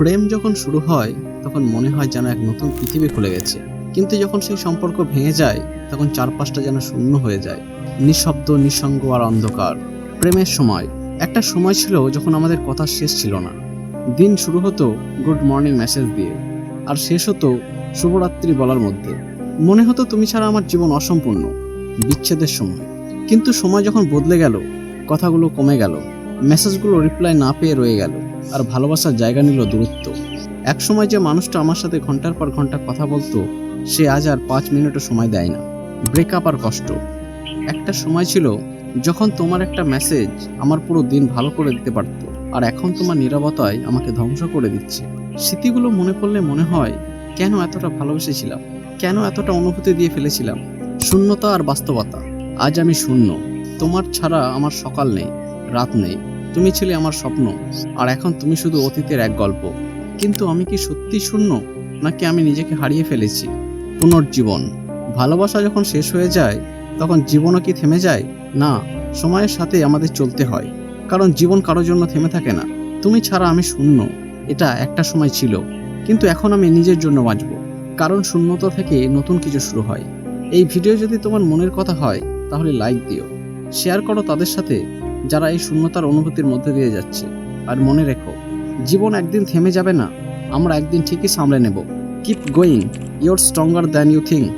প্রেম যখন শুরু হয়, তখন মনে হয় যেন এক নতুন পৃথিবী খুলে গেছে। কিন্তু যখন সেই সম্পর্ক ভেঙে যায়, তখন চারপাশটা যেন শূন্য হয়ে যায়। নিঃশব্দ, নিঃসঙ্গ আর অন্ধকার। প্রেমের সময়। একটা সময় ছিল যখন আমাদের কথা শেষ ছিল না। দিন শুরু হতো গুড মর্নিং মেসেজ দিয়ে, আর শেষ হতো শুভরাত্রি বলার মধ্যে। মনে হতো তুমি ছাড়া আমার জীবন অসম্পূর্ণ, বিচ্ছেদের সময়। কিন্তু সময় যখন বদলে গেল, কথাগুলো কমে গেল। মেসেজগুলো রিপ্লাই না পেয়ে রয়ে গেল, আর ভালোবাসার জায়গা নিল দূরত্ব। এক সময় যে মানুষটা আমার সাথে ঘণ্টার পর ঘণ্টা কথা বলতো, সে আজ আর পাঁচ মিনিটও সময় দেয় না। ব্রেকআপ আর কষ্ট। একটা সময় ছিল যখন তোমার একটা মেসেজ আমার পুরো দিন ভালো করে দিতে পারতো, আর এখন তোমার নিরবতায় আমাকে ধ্বংস করে দিচ্ছে। স্মৃতিগুলো মনে পড়লে মনে হয়, কেন এতটা ভালোবেসেছিলাম? কেন এতটা অনুভূতি দিয়ে ফেলেছিলাম? শূন্যতা আর বাস্তবতা। আজ আমি শূন্য। তোমার ছাড়া আমার সকাল নেই। রাত নেই। তুমি ছিলে আমার স্বপ্ন, আর এখন তুমি শুধু অতীতের এক গল্প। কিন্তু আমি কি সত্যি শূন্য, নাকি আমি নিজেকে হারিয়ে ফেলেছি? পুনর্জীবন। ভালোবাসা যখন শেষ হয়ে যায়, তখন জীবনও কি থেমে যায়? না, সময়ের সাথে আমাদের চলতে হয়। কারণ জীবন কারোর জন্য থেমে থাকে না। তুমি ছাড়া আমি শূন্য, এটা একটা সময় ছিল। কিন্তু এখন আমি নিজের জন্য বাঁচব। কারণ শূন্যতা থেকে নতুন কিছু শুরু হয়। এই ভিডিও যদি তোমার মনের কথা হয়, তাহলে লাইক দিও। শেয়ার করো তাদের সাথে। যারা এই শূন্যতার অনুভূতির মধ্যে দিয়ে যাচ্ছে। আর মনে রেখো, জীবন একদিন থেমে যাবে না, আমরা একদিন ঠিকই সামলে নেব। Keep going your stronger than you think